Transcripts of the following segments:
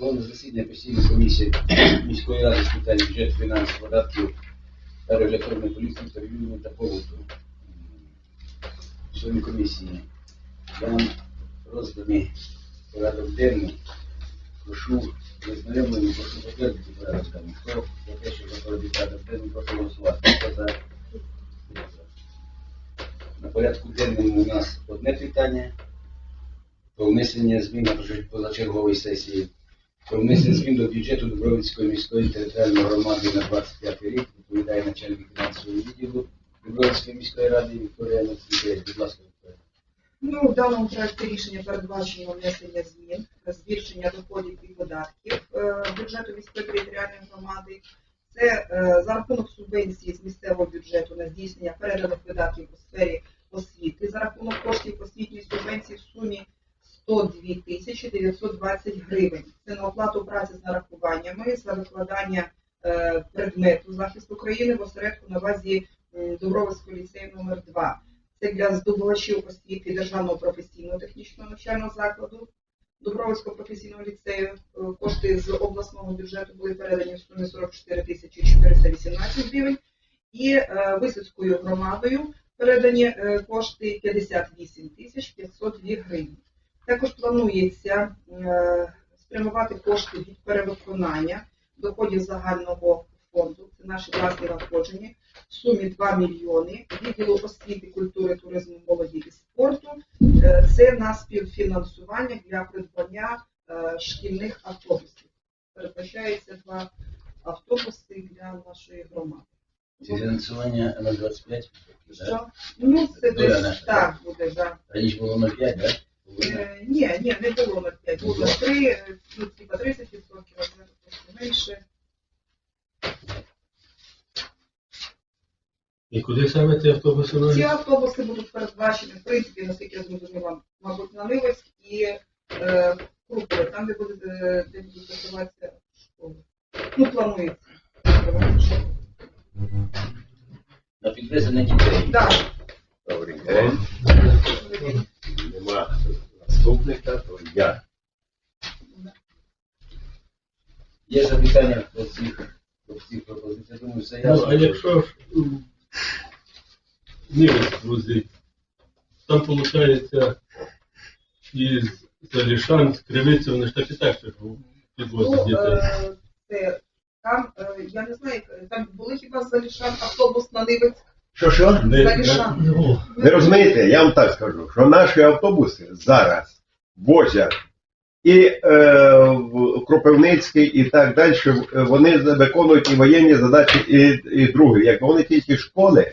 Головне засідання постійної комісії міської ради з питань бюджету, фінансів, податків та регуляторної політики, торгівлі та побуту. Члени комісії, вам розданий порядок денний. Прошу ознайомлені, прошу підтвердити порядок денний. Хто за те, що затвердити порядок денний, прошу голосувати. На порядку денному у нас одне питання про внесення змін на позачерговій сесії, змін до бюджету Дубровицької міської територіальної громади на 25 рік, відповідає начальник фінансового відділу Дубровицької міської ради Вікторія Націнкевич. Будь ласка, Вікторія. Ну, в даному проекті рішення передбачено внесення змін, збільшення доходів і видатків е, бюджету міської територіальної громади. Це е, за рахунок субвенції з місцевого бюджету на здійснення переданих видатків у сфері освіти за рахунок коштів освітньої субвенції в сумі 102 тисячі 920 гривень. Це на оплату праці з нарахуваннями за викладання е, предмету захист України в осередку на базі Дубровицького ліцею номер 2 це для здобувачів освіти Державного професійного технічного навчального закладу Дубровицького професійного ліцею. Е, Кошти з обласного бюджету були передані в сумі 44 тисячі 418 гривень. І е, Висоцькою громадою передані кошти 58 тисяч 502 гривень. Також планується е, спрямувати кошти від перевиконання доходів загального фонду. Це наші власні надходження в сумі 2 мільйони відділу освіти, культури, туризму, молоді і спорту. Е, Це на співфінансування для придбання е, шкільних автобусів. Передбачається два автобуси для нашої громади. Фінансування на 25. да? Що? Ну, це десь так буде, так. Раніше було 0,5, так? Е, Ні, ні, не було на 5, було 3, ну, типа 30%, а зараз трошки менше. І куди саме ці автобуси Ці автобуси будуть передбачені, в принципі, наскільки я зрозуміла, мабуть, на Ливоць і е, Крукове, там, де буде, е, де будуть працюватися школи. Ну, планується. На підвезення дітей. Так, наступника, то я. Є запитання по цих, по цих пропозиціях? Думаю, все Ну, а якщо ж м, Нивець возить, там виходить із Залішан, з Кривиці, вони ж так і так ще підвозять ну, дітей. е, це, там, е, я не знаю, там були хіба Залішан автобус на Ливець? Що що? Не- Залішан. не- ну, Ви розумієте, я вам так скажу, що наші автобуси зараз возять і е, Кропивницький, і так далі, е, вони виконують і воєнні задачі, і, і другі. Якби вони тільки школи,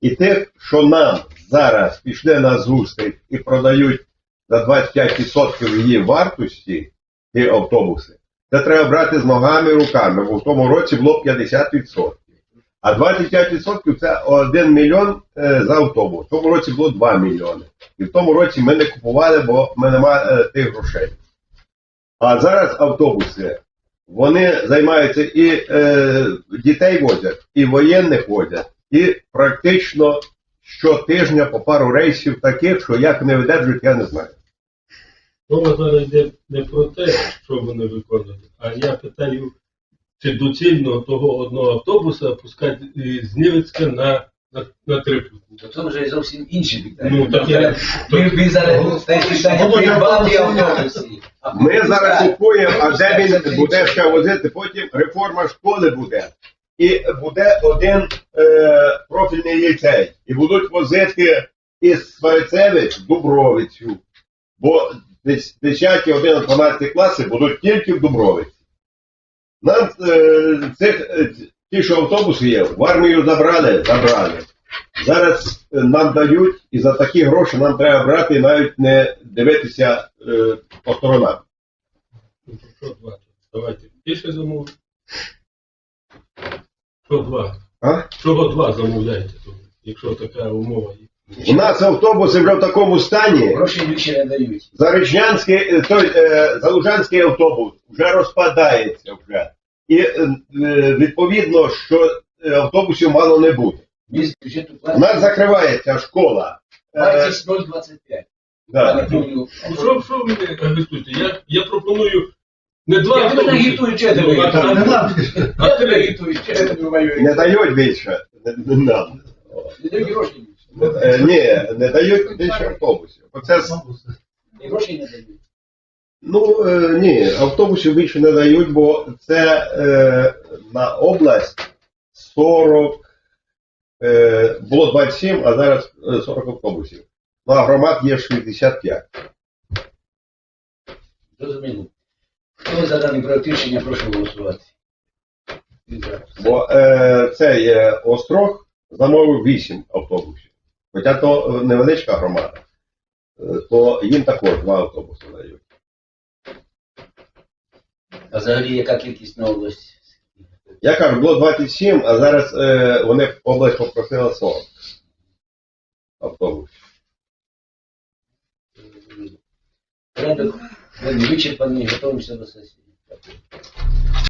і тих, що нам зараз пішли на зустріч і продають за 25% її вартості, ті автобуси, це треба брати з ногами і руками, бо в тому році було 50%. А 25% це 1 мільйон е, за автобус. В тому році було 2 мільйони. І в тому році ми не купували, бо ми немає е, тих грошей. А зараз автобуси, вони займаються і е, дітей возять, і воєнних возять, і практично щотижня по пару рейсів таких, що як не видержують, я не знаю. Мова зараз йде не про те, що вони виконують, а я питаю, чи доцільно того одного автобуса пускати з Нівецька на, на, на трипутник. То це вже зовсім інші питання. Ну, так я- Ми, ми зараз те питання придбали автобусі. Ми зараз купуємо, а де він буде ще возити, потім реформа школи буде. І буде один е, профільний ліцей. І будуть возити із Сварицевич в Дубровицю. Бо 10, 11, 12 класи будуть тільки в Дубровиці. Нам е, цих, е, ті, що автобуси є, в армію забрали, забрали. Зараз е, нам дають, і за такі гроші нам треба брати і навіть не дивитися е, по сторонам. Ну, що два? Давайте більше замовити. Що два? А? Чого два замовляєте тут, якщо така умова є? У нас автобуси вже в такому стані. Гроші більше не дають. Заречнянський, е, той, е, Залужанський автобус вже розпадається вже. І е, е, відповідно, що е, автобусів мало не буде. Міст бюджету У нас закривається школа. Е, 20,025. да. Я. Ну, що, що ви агітуєте? Я, я пропоную Не два Я тебе не автобуси. агітую, чи я тебе Ну, а агітую? там- Не. Я тебе агітую, чи я тебе маю. Не дають більше. Не, не надо. Не дають гроші. Е, Ні, не дають більше автобусів. Оце з- І гроші не дають. Ну е, ні, автобусів більше не дають, бо це е, на область 40, е, було 27, а зараз е, 40 автобусів. Ну а громад є 65. Зрозуміло. Хто за даний проект рішення, прошу голосувати. Бо е, цей е, острог замовив 8 автобусів. Хоча то е, невеличка громада, е, то їм також два автобуси дають. А взагалі яка кількість на область? Я кажу, було 27, а зараз е, вони область попросила 40 автобусів. Порядок вичерпаний, готуємося до сесії.